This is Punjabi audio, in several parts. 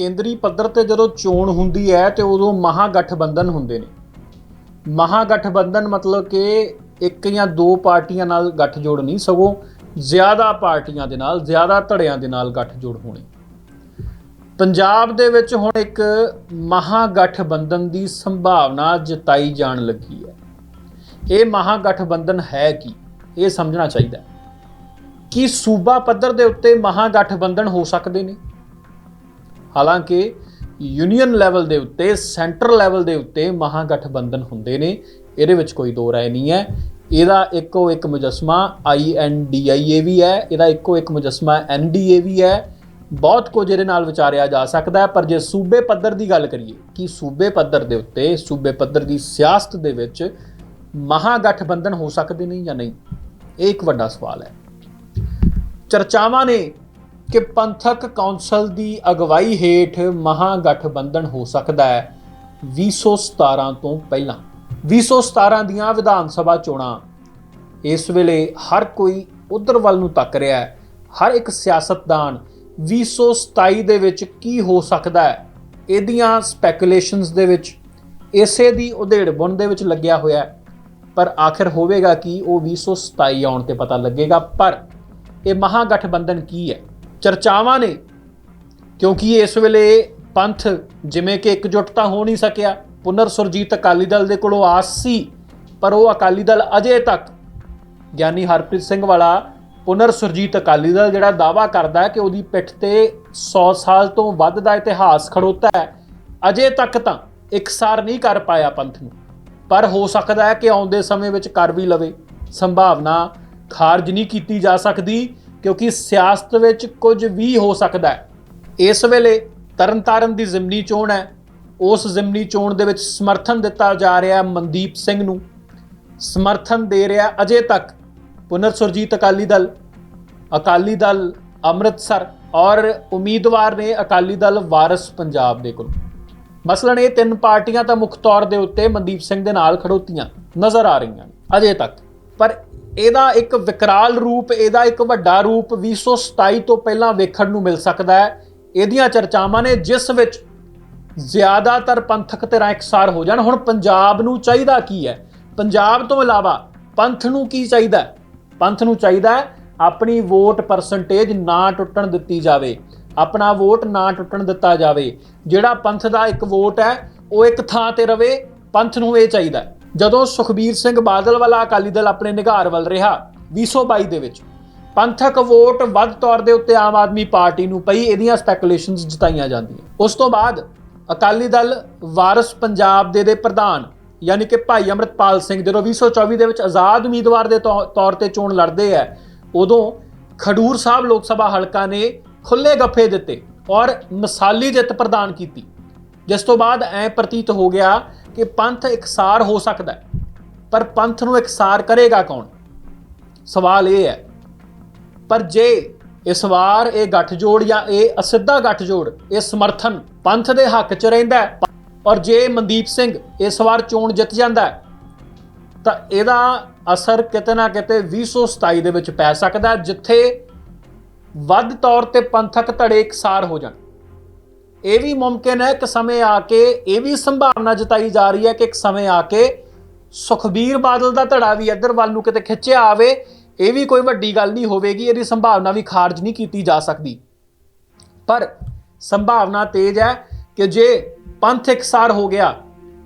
ਕੇਂਦਰੀ ਪੱਧਰ ਤੇ ਜਦੋਂ ਚੋਣ ਹੁੰਦੀ ਹੈ ਤੇ ਉਦੋਂ ਮਹਾਗਠਬੰਧਨ ਹੁੰਦੇ ਨੇ। ਮਹਾਗਠਬੰਧਨ ਮਤਲਬ ਕਿ ਇੱਕ ਜਾਂ ਦੋ ਪਾਰਟੀਆਂ ਨਾਲ ਗੱਠਜੋੜ ਨਹੀਂ ਸਗੋਂ ਜ਼ਿਆਦਾ ਪਾਰਟੀਆਂ ਦੇ ਨਾਲ, ਜ਼ਿਆਦਾ ਧੜਿਆਂ ਦੇ ਨਾਲ ਗੱਠਜੋੜ ਹੋਣੀ। ਪੰਜਾਬ ਦੇ ਵਿੱਚ ਹੁਣ ਇੱਕ ਮਹਾਗਠਬੰਧਨ ਦੀ ਸੰਭਾਵਨਾ ਜਤਾਈ ਜਾਣ ਲੱਗੀ ਹੈ। ਇਹ ਮਹਾਗਠਬੰਧਨ ਹੈ ਕੀ? ਇਹ ਸਮਝਣਾ ਚਾਹੀਦਾ ਕਿ ਸੂਬਾ ਪੱਧਰ ਦੇ ਉੱਤੇ ਮਹਾਗਠਬੰਧਨ ਹੋ ਸਕਦੇ ਨੇ? ਹਾਲਾਂਕਿ ਯੂਨੀਅਨ ਲੈਵਲ ਦੇ ਉੱਤੇ ਸੈਂਟਰ ਲੈਵਲ ਦੇ ਉੱਤੇ ਮਹਾਗਠਬੰਧਨ ਹੁੰਦੇ ਨੇ। ਇਹਦੇ ਵਿੱਚ ਕੋਈ ਦੋ ਰਾਏ ਨਹੀਂ ਹੈ। ਇਹਦਾ ਇੱਕੋ ਇੱਕ ਮੁਜਸਮਾ ਆਈਐਨਡੀਆਈਏ ਵੀ ਹੈ। ਇਹਦਾ ਇੱਕੋ ਇੱਕ ਮੁਜਸਮਾ ਐਨਡੀਏ ਵੀ ਹੈ। ਬਹੁਤ ਕੁਝ ਇਹਦੇ ਨਾਲ ਵਿਚਾਰਿਆ ਜਾ ਸਕਦਾ ਹੈ। ਪਰ ਜੇ ਸੂਬੇ ਪੱਧਰ ਦੀ ਗੱਲ ਕਰੀਏ ਕਿ ਸੂਬੇ ਪੱਧਰ ਦੇ ਉੱਤੇ, ਸੂਬੇ ਪੱਧਰ ਦੀ ਸਿਆਸਤ ਦੇ ਵਿੱਚ ਮਹਾਗਠਬੰਧਨ ਹੋ ਸਕਦੇ ਨੇ ਜਾਂ ਨਹੀਂ, ਇਹ ਇੱਕ ਵੱਡਾ ਸਵਾਲ ਹੈ। ਚਰਚਾਵਾਂ ਨੇ ਕਿ ਪੰਥਕ ਕੌਂਸਲ ਦੀ ਅਗਵਾਈ ਹੇਠ ਮਹਾਗਠਬੰਧਨ ਹੋ ਸਕਦਾ ਹੈ। 2017 ਤੋਂ ਪਹਿਲਾਂ। 2017 ਦੀਆਂ ਵਿਧਾਨ ਸਭਾ ਚੋਣਾਂ। ਇਸ ਵੇਲੇ ਹਰ ਕੋਈ ਉਧਰ ਵੱਲ ਨੂੰ ਤੱਕ ਰਿਹਾ ਹੈ। ਹਰ ਇੱਕ ਸਿਆਸਤਦਾਨ 2027 ਦੇ ਵਿੱਚ ਕੀ ਹੋ ਸਕਦਾ ਹੈ? ਇਹਦੀਆਂ ਸਪੈਕੂਲੇਸ਼ਨਸ ਦੇ ਵਿੱਚ, ਇਸੇ ਦੀ ਉਧੇੜ ਬੁਣ ਦੇ ਵਿੱਚ ਲੱਗਿਆ ਹੋਇਆ ਹੈ। ਪਰ ਆਖਿਰ ਹੋਵੇਗਾ ਕਿ ਉਹ 2027 ਆਉਣ ਤੇ ਪਤਾ ਲੱਗੇਗਾ। ਪਰ ਇਹ ਮਹਾਗਠਬੰਧਨ ਕੀ ਹੈ? ਚਰਚਾਵਾਂ ਨੇ, ਕਿਉਂਕਿ ਇਸ ਵੇਲੇ ਪੰਥ ਜਿਵੇਂ ਕਿ ਇਕਜੁੱਟ ਤਾਂ ਹੋ ਨਹੀਂ ਸਕਿਆ, ਪੁਨਰ ਸੁਰਜੀਤ ਅਕਾਲੀ ਦਲ ਦੇ ਕੋਲੋਂ ਆਸ ਸੀ, ਪਰ ਉਹ ਅਕਾਲੀ ਦਲ ਅਜੇ ਤੱਕ, ਗਿਆਨੀ ਹਰਪ੍ਰੀਤ ਸਿੰਘ ਵਾਲਾ ਪੁਨਰ ਸੁਰਜੀਤ ਅਕਾਲੀ ਦਲ ਜਿਹੜਾ ਦਾਵਾ ਕਰਦਾ ਹੈ ਕਿ ਉਹਦੀ ਪਿੱਠ ਤੇ 100 ਸਾਲ ਤੋਂ ਵੱਧ ਦਾ ਇਤਿਹਾਸ ਖੜੋਤਾ ਹੈ, ਅਜੇ ਤੱਕ ਤਾਂ ਇਕਸਾਰ ਨਹੀਂ ਕਰ ਪਾਇਆ ਪੰਥ ਨੂੰ। ਪਰ ਹੋ ਸਕਦਾ ਹੈ ਕਿ ਆਉਂਦੇ ਸਮੇਂ ਵਿੱਚ ਕਰ ਵੀ ਲਵੇ, ਸੰਭਾਵਨਾ ਖਾਰਜ ਨਹੀਂ ਕੀਤੀ ਜਾ ਸਕਦੀ ਕਿਉਂਕਿ ਸਿਆਸਤ ਵਿੱਚ ਕੁਝ ਵੀ ਹੋ ਸਕਦਾ ਹੈ। ਇਸ ਵੇਲੇ ਤਰਨਤਾਰਨ ਦੀ ਜ਼ਿਮਨੀ ਚੋਣ ਹੈ। ਉਸ ਜ਼ਿਮਨੀ ਚੋਣ ਦੇ ਵਿੱਚ ਸਮਰਥਨ ਦਿੱਤਾ ਜਾ ਰਿਹਾ ਮਨਦੀਪ ਸਿੰਘ ਨੂੰ। ਸਮਰਥਨ ਦੇ ਰਿਹਾ ਅਜੇ ਤੱਕ ਪੁਨਰ ਸੁਰਜੀਤ ਅਕਾਲੀ ਦਲ। ਅਕਾਲੀ ਦਲ ਅੰਮ੍ਰਿਤਸਰ ਔਰ ਉਮੀਦਵਾਰ ਨੇ ਅਕਾਲੀ ਦਲ ਵਾਰਿਸ ਪੰਜਾਬ ਦੇ ਕੋਲ। ਮਸਲਨ ਇਹ ਤਿੰਨ ਪਾਰਟੀਆਂ ਤਾਂ ਮੁੱਖ ਤੌਰ ਦੇ ਉੱਤੇ ਮਨਦੀਪ ਸਿੰਘ ਦੇ ਨਾਲ ਖੜੋਤੀਆਂ ਨਜ਼ਰ ਆ ਰਹੀਆਂ ਨੇ। ਅਜੇ ਤੱਕ ਪਰ ਇਹਦਾ ਇੱਕ ਵਿਕਰਾਲ ਰੂਪ, ਇਹਦਾ ਇੱਕ ਵੱਡਾ ਰੂਪ 2027 ਤੋਂ ਪਹਿਲਾਂ ਵੇਖਣ ਨੂੰ ਮਿਲ ਸਕਦਾ ਹੈ। ਇਹਦੀਆਂ ਚਰਚਾਵਾਂ ਨੇ ਜਿਸ ਵਿੱਚ ਜ਼ਿਆਦਾਤਰ ਪੰਥਕ ਧਿਰਾਂ ਇਕਸਾਰ ਹੋ ਜਾਣ। ਹੁਣ ਪੰਜਾਬ ਨੂੰ ਚਾਹੀਦਾ ਕੀ ਹੈ? ਪੰਜਾਬ ਤੋਂ ਇਲਾਵਾ ਪੰਥ ਨੂੰ ਕੀ ਚਾਹੀਦਾ ਪੰਥ ਨੂੰ ਚਾਹੀਦਾ ਆਪਣੀ ਵੋਟ ਪਰਸੈਂਟੇਜ ਨਾ ਟੁੱਟਣ ਦਿੱਤੀ ਜਾਵੇ। ਆਪਣਾ ਵੋਟ ਨਾ ਟੁੱਟਣ ਦਿੱਤਾ ਜਾਵੇ। ਜਿਹੜਾ ਪੰਥ ਦਾ ਇੱਕ ਵੋਟ ਹੈ, ਉਹ ਇੱਕ ਥਾਂ ਤੇ ਰਵੇ, ਪੰਥ ਨੂੰ ਇਹ ਚਾਹੀਦਾ ਜਦੋਂ ਸੁਖਬੀਰ ਸਿੰਘ ਬਾਦਲ ਵਾਲਾ ਅਕਾਲੀ ਦਲ ਆਪਣੇ ਨਿਗਾਰ ਵੱਲ ਰਿਹਾ 2022 ਦੇ ਵਿੱਚ, ਪੰਥਕ ਵੋਟ ਵੱਧ ਤੌਰ ਦੇ ਉੱਤੇ ਆਮ ਆਦਮੀ ਪਾਰਟੀ ਨੂੰ ਪਈ ਇਹਦੀਆਂ ਸਪੈਕੂਲੇਸ਼ਨਸ ਜਤਾਈਆਂ ਜਾਂਦੀਆਂ। ਉਸ ਤੋਂ ਬਾਅਦ ਅਕਾਲੀ ਦਲ ਵਾਰਿਸ ਪੰਜਾਬ ਦੇ ਦੇ ਪ੍ਰਧਾਨ, ਯਾਨੀ ਕਿ ਭਾਈ ਅਮਰਤਪਾਲ ਸਿੰਘ ਜਦੋਂ 2024 ਦੇ ਵਿੱਚ ਆਜ਼ਾਦ ਉਮੀਦਵਾਰ ਦੇ ਤੌ- ਤੌਰ ਤੇ ਚੋਣ ਲੜਦੇ ਆ ਉਦੋਂ ਖਡੂਰ ਸਾਹਿਬ ਲੋਕ ਸਭਾ ਹਲਕਾ ਨੇ ਖੁੱਲੇ ਗੱਫੇ ਦਿੱਤੇ ਔਰ ਮਿਸਾਲੀ ਜਿੱਤ ਪ੍ਰਦਾਨ ਕੀਤੀ। ਜਿਸ ਤੋਂ ਬਾਅਦ ਐ ਪ੍ਰਤੀਤ ਹੋ ਗਿਆ ਕਿ ਪੰਥ ਇਕਸਾਰ ਹੋ ਸਕਦਾ ਹੈ, ਪਰ ਪੰਥ ਨੂੰ ਇਕਸਾਰ ਕਰੇਗਾ ਕੌਣ? ਸਵਾਲ ਇਹ ਹੈ, ਪਰ ਜੇ ਇਸ ਵਾਰ ਇਹ ਗੱਠਜੋੜ ਜਾਂ ਇਹ ਅਸਿੱਧਾ ਗੱਠਜੋੜ, ਇਹ ਸਮਰਥਨ ਪੰਥ ਦੇ ਹੱਕ 'ਚ ਰਹਿੰਦਾ ਔਰ ਜੇ ਮਨਦੀਪ ਸਿੰਘ ਇਸ ਵਾਰ ਚੋਣ ਜਿੱਤ ਜਾਂਦਾ ਤਾਂ ਇਹਦਾ ਅਸਰ ਕਿਤੇ ਨਾ ਕਿਤੇ 2027 ਦੇ ਵਿੱਚ ਪੈ ਸਕਦਾ ਜਿੱਥੇ ਵੱਧ ਤੌਰ ਤੇ ਪੰਥਕ ਧੜੇ ਇਕਸਾਰ ਹੋ ਜਾਣ। ਇਹ ਵੀ ਮੁਮਕਿਨ ਹੈ ਕਿ ਸਮੇਂ ਆ ਕੇ ਇਹ ਵੀ ਸੰਭਾਵਨਾ ਜਤਾਈ ਜਾ ਰਹੀ ਹੈ ਕਿ ਇੱਕ ਸਮੇਂ ਆ ਕੇ ਸੁਖਬੀਰ ਬਾਦਲ ਦਾ ਧੜਾ ਵੀ ਇੱਧਰ ਵੱਲ ਨੂੰ ਕਿਤੇ ਖਿੱਚਿਆ ਆਵੇ, ਇਹ ਵੀ ਕੋਈ ਵੱਡੀ ਗੱਲ ਨਹੀਂ ਹੋਵੇਗੀ, ਇਹਦੀ ਸੰਭਾਵਨਾ ਵੀ ਖਾਰਜ ਨਹੀਂ ਕੀਤੀ ਜਾ ਸਕਦੀ। ਪਰ ਸੰਭਾਵਨਾ ਤੇਜ਼ ਹੈ ਕਿ ਜੇ ਪੰਥ ਇਕਸਾਰ ਹੋ ਗਿਆ,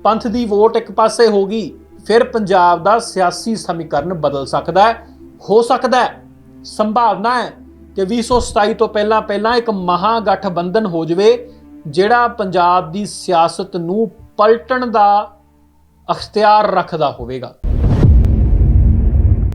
ਪੰਥ ਦੀ ਵੋਟ ਇੱਕ ਪਾਸੇ ਹੋ ਗਈ, ਫਿਰ ਪੰਜਾਬ ਦਾ ਸਿਆਸੀ ਸਮੀਕਰਨ ਬਦਲ ਸਕਦਾ ਹੈ, ਹੋ ਸਕਦਾ ਹੈ। ਸੰਭਾਵਨਾ ਹੈ ਕਿ 2027 ਤੋਂ ਪਹਿਲਾਂ ਪਹਿਲਾਂ ਇੱਕ ਮਹਾ ਗਠਬੰਧਨ ਹੋ ਜਾਵੇ ਜਿਹੜਾ ਪੰਜਾਬ ਦੀ ਸਿਆਸਤ ਨੂੰ ਪਲਟਣ ਦਾ ਅਖਤਿਆਰ ਰੱਖਦਾ ਹੋਵੇਗਾ।